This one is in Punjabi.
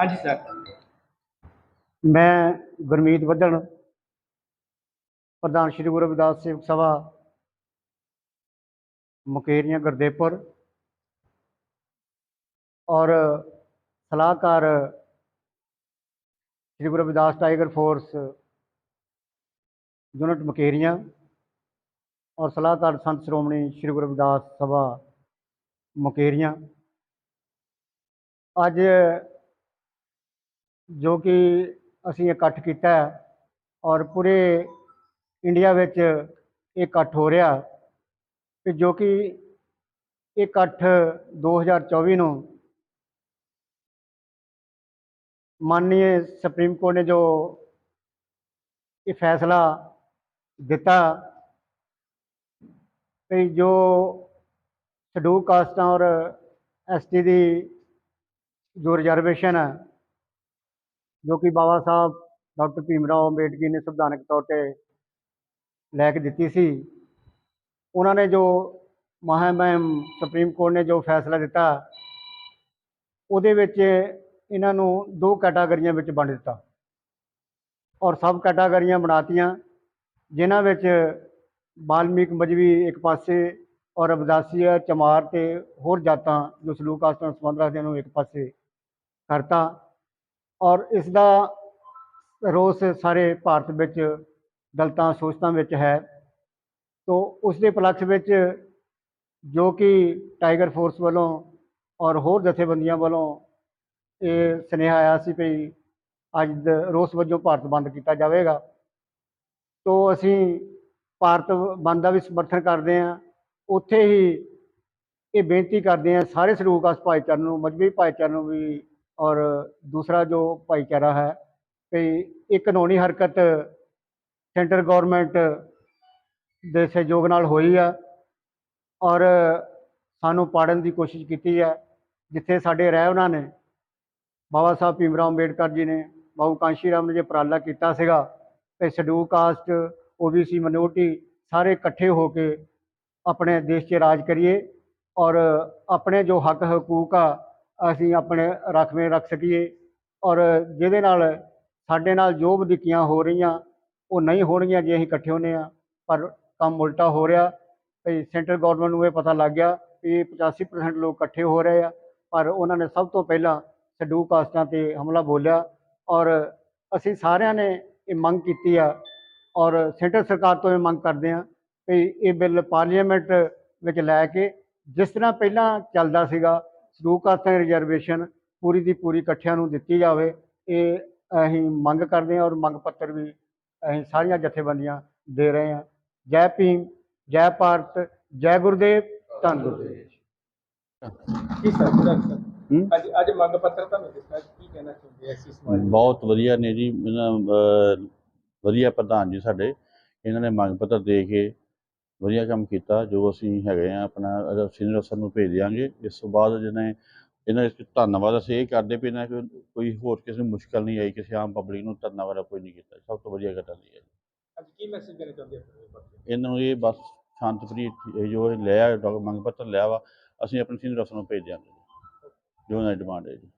ਹਾਂਜੀ ਸਰ। ਮੈਂ ਗੁਰਮੀਤ ਬੱਦਣ ਪ੍ਰਧਾਨ ਸ਼੍ਰੀ ਗੁਰੂ ਰਵਿਦਾਸ ਸੇਵਕ ਸਭਾ, ਮੁਕੇਰੀਆਂ, ਗੁਰਦੇਵਪੁਰ ਔਰ ਸਲਾਹਕਾਰ Shri Guru Ravidas tiger force unit Mukerian ਔਰ ਸਲਾਹਕਾਰ ਸੰਤ ਸ਼੍ਰੋਮਣੀ ਸ਼੍ਰੀ ਗੁਰੂ ਰਵਿਦਾਸ ਸਭਾ ਮੁਕੇਰੀਆਂ। ਅੱਜ ਜੋ ਕਿ ਅਸੀਂ ਇਕੱਠ ਕੀਤਾ ਔਰ ਪੂਰੇ ਇੰਡੀਆ ਵਿੱਚ ਇਹ ਇਕੱਠ ਹੋ ਰਿਹਾ ਕਿ ਜੋ ਕਿ ਇਹ ਇਕੱਠ 2024 ਨੂੰ ਮਾਨਨੀय ਸੁਪਰੀਮ ਕੋਰਟ ਨੇ ਜੋ ਇਹ ਫੈਸਲਾ ਦਿੱਤਾ ਕਿ ਜੋ ਸ਼ਡਿਊਲ ਕਾਸਟਾਂ ਔਰ ਐਸਟੀ ਦੀ ਜੋ ਰਿਜ਼ਰਵੇਸ਼ਨ ਹੈ ਜੋ ਕਿ ਬਾਬਾ ਸਾਹਿਬ, ਡਾਕਟਰ ਭੀਮ ਰਾਓ ਅੰਬੇਡਕਰ ਨੇ ਸੰਵਿਧਾਨਕ ਤੌਰ ਤੇ ਲੈ ਕੇ ਦਿੱਤੀ ਸੀ। ਉਹਨਾਂ ਨੇ ਜੋ ਮਹਾਮਹਿਮ ਸੁਪਰੀਮ ਕੋਰਟ ਨੇ ਜੋ ਫੈਸਲਾ ਦਿੱਤਾ, ਉਹਦੇ ਵਿੱਚ ਇਹਨਾਂ ਨੂੰ ਦੋ ਕੈਟਾਗਰੀਆਂ ਵਿੱਚ ਵੰਡ ਦਿੱਤਾ। ਔਰ ਸਬ ਕੈਟਾਗਰੀਆਂ ਬਣਾਤੀਆਂ, ਜਿਨ੍ਹਾਂ ਵਿੱਚ ਬਾਲਮੀਕ ਮਜਵੀ ਇੱਕ ਪਾਸੇ ਔਰ ਅਬਦਾਸੀਆ ਚਮਾਰ ਤੇ ਹੋਰ ਜਾਤਾਂ ਜੋ ਸਲੂਕ ਕਾਸਟ ਨਾਲ ਸੰਬੰਧ ਰੱਖਦੇ ਨੂੰ ਇੱਕ ਪਾਸੇ ਕਰਤਾ। ਔਰ ਇਸ ਦਾ ਰੋਸ ਸਾਰੇ ਭਾਰਤ ਵਿੱਚ ਦਲਤਾਂ ਸੋਚਤਾਂ ਵਿੱਚ ਹੈ। ਤੋ ਉਸ ਦੇ ਪਲਕਸ਼ ਵਿੱਚ ਜੋ ਕਿ ਟਾਈਗਰ ਫੋਰਸ ਵੱਲੋਂ ਔਰ ਹੋਰ ਜਥੇਬੰਦੀਆਂ ਵੱਲੋਂ ਇਹ ਸੁਨੇਹਾ ਆਇਆ ਸੀ ਵੀ ਅੱਜ ਦ- ਰੋਸ ਵਜੋਂ ਭਾਰਤ ਬੰਦ ਕੀਤਾ ਜਾਵੇਗਾ। ਤੋ ਅਸੀਂ ਭਾਰਤ ਬੰਦ ਦਾ ਵੀ ਸਮਰਥਨ ਕਰਦੇ ਹਾਂ। ਉੱਥੇ ਹੀ ਇਹ ਬੇਨਤੀ ਕਰਦੇ ਹਾਂ ਸਾਰੇ ਸਲੂਕਾਸ ਭਾਈਚਾਰੇ ਨੂੰ, ਮਜਬੀ ਭਾਈਚਾਰੇ ਨੂੰ ਵੀ ਔਰ ਦੂਸਰਾ ਜੋ ਭਾਈਚਾਰਾ ਹੈ ਕਿ ਇਹ ਕਾਨੂੰਨੀ ਹਰਕਤ ਸੈਂਟਰ ਗਵਰਨਮੈਂਟ ਦੇ ਸਹਿਯੋਗ ਨਾਲ ਹੋਈ ਆ ਔਰ ਸਾਨੂੰ ਪਾੜਨ ਦੀ ਕੋਸ਼ਿਸ਼ ਕੀਤੀ ਹੈ ਜਿੱਥੇ ਸਾਡੇ ਰਹਿ ਉਹਨਾਂ ਨੇ, ਬਾਬਾ ਸਾਹਿਬ ਭੀਮਰਾਓ ਅੰਬੇਡਕਰ ਜੀ ਨੇ, ਬਾਬੂ ਕਾਂਸ਼ੀ ਰਾਮ ਨੇ ਜੇ ਉਪਰਾਲਾ ਕੀਤਾ ਸੀਗਾ ਕਿ ਸ਼ਡਿਊਲ ਕਾਸਟ ਓਬੀਸੀ ਮਿਨੋਰਟੀ ਸਾਰੇ ਇਕੱਠੇ ਹੋ ਕੇ ਆਪਣੇ ਦੇਸ਼ 'ਚ ਰਾਜ ਕਰੀਏ ਔਰ ਆਪਣੇ ਜੋ ਹੱਕ ਹਕੂਕ ਆ ਅਸੀਂ ਆਪਣੇ ਰੱਖਵੇਂ ਰੱਖ ਸਕੀਏ ਔਰ ਜਿਹਦੇ ਨਾਲ ਸਾਡੇ ਨਾਲ ਜੋ ਵਧੀਕੀਆਂ ਹੋ ਰਹੀਆਂ, ਉਹ ਨਹੀਂ ਹੋਣਗੀਆਂ ਜੇ ਅਸੀਂ ਇਕੱਠੇ ਹੁੰਦੇ ਆ ਪਰ ਕੰਮ ਉਲਟਾ ਹੋ ਰਿਹਾ ਵੀ ਸੈਂਟਰ ਗਵਰਨਮੈਂਟ ਨੂੰ ਇਹ ਪਤਾ ਲੱਗ ਗਿਆ ਵੀ 85% ਲੋਕ ਇਕੱਠੇ ਹੋ ਰਹੇ ਆ, ਪਰ ਉਹਨਾਂ ਨੇ ਸਭ ਤੋਂ ਪਹਿਲਾਂ ਸ਼ਡਿਊਲ ਕਾਸਟਾਂ ਤੇ ਹਮਲਾ ਬੋਲਿਆ ਔਰ ਅਸੀਂ ਸਾਰਿਆਂ ਨੇ ਇਹ ਮੰਗ ਕੀਤੀ ਆ ਔਰ ਸੈਂਟਰ ਸਰਕਾਰ ਤੋਂ ਇਹ ਮੰਗ ਕਰਦੇ ਆ ਵੀ ਇਹ ਬਿੱਲ ਪਾਰਲੀਮੈਂਟ ਵਿੱਚ ਲੈ ਕੇ ਜਿਸ ਤਰ੍ਹਾਂ ਪਹਿਲਾਂ ਚੱਲਦਾ ਸੀਗਾ ਕਾਸਟਾਂ ਦੀ ਰਿਜ਼ਰਵੇਸ਼ਨ ਪੂਰੀ ਦੀ ਪੂਰੀ ਇਕੱਠਿਆਂ ਨੂੰ ਦਿੱਤੀ ਜਾਵੇ। ਇਹ ਅਸੀਂ ਮੰਗ ਕਰਦੇ ਹਾਂ ਔਰ ਮੰਗ ਪੱਤਰ ਵੀ ਅਸੀਂ ਸਾਰੀਆਂ ਜਥੇਬੰਦੀਆਂ ਦੇ ਰਹੇ ਹਾਂ। ਜੈ ਭੀਮ ਜੈ ਭਾਰਤ ਜੈ ਗੁਰਦੇਵ ਧੰਨ ਗੁਰਦੇਵ। ਕੀ ਸਰ? ਅੱਜ ਅੱਜ ਮੰਗ ਪੱਤਰ ਤੁਹਾਨੂੰ ਦਿੱਤਾ ਕੀ ਕਹਿਣਾ ਚਾਹੁੰਦੇ ਸਮਾਜ ਬਹੁਤ ਵਧੀਆ ਨੇ ਜੀ ਵਧੀਆ ਪ੍ਰਧਾਨ ਜੀ ਸਾਡੇ। ਇਹਨਾਂ ਨੇ ਮੰਗ ਪੱਤਰ ਦੇ ਕੇ ਵਧੀਆ ਕੰਮ ਕੀਤਾ ਜੋ ਅਸੀਂ ਹੈਗੇ ਆ ਆਪਣਾ ਸੀਨੀਅਰ ਅਫਸਰ ਨੂੰ ਭੇਜ ਦਿਆਂਗੇ ਇਸ ਤੋਂ ਬਾਅਦ ਜਿਹਨੇ ਇਹਨਾਂ ਇਸ ਧੰਨਵਾਦ ਅਸੀਂ ਇਹ ਕਰਦੇ ਵੀ ਇਹਨਾਂ ਕੋਈ ਕੋਈ ਹੋਰ ਕਿਸੇ ਨੂੰ ਮੁਸ਼ਕਲ ਨਹੀਂ ਆਈ ਕਿਸੇ ਆਮ ਪਬਲਿਕ ਨੂੰ ਧੰਨਵਾਦ ਕੋਈ ਨਹੀਂ ਕੀਤਾ। ਸਭ ਤੋਂ ਵਧੀਆ ਗੱਲ ਇਹ ਹੈ ਅੱਜ ਕੀ ਮੈਸੇਜ ਦੇਣਾ ਚਾਹੁੰਦੇ ਹੋ ਇਹਨਾਂ ਨੂੰ ਇਹ ਬਸ ਸ਼ਾਂਤਪ੍ਰੀਤ ਇਹ ਜੋ ਲਿਆ ਡਾਕ- ਮੰਗ ਪੱਤਰ ਲਿਆ ਵਾ ਅਸੀਂ ਆਪਣੇ ਸੀਨੀਅਰ ਅਫਸਰ ਨੂੰ ਭੇਜ ਦਿਆਂਗੇ ਜੋ। ਇਹਨਾਂ ਦੀ ਡਿਮਾਂਡ ਹੈ ਜੀ।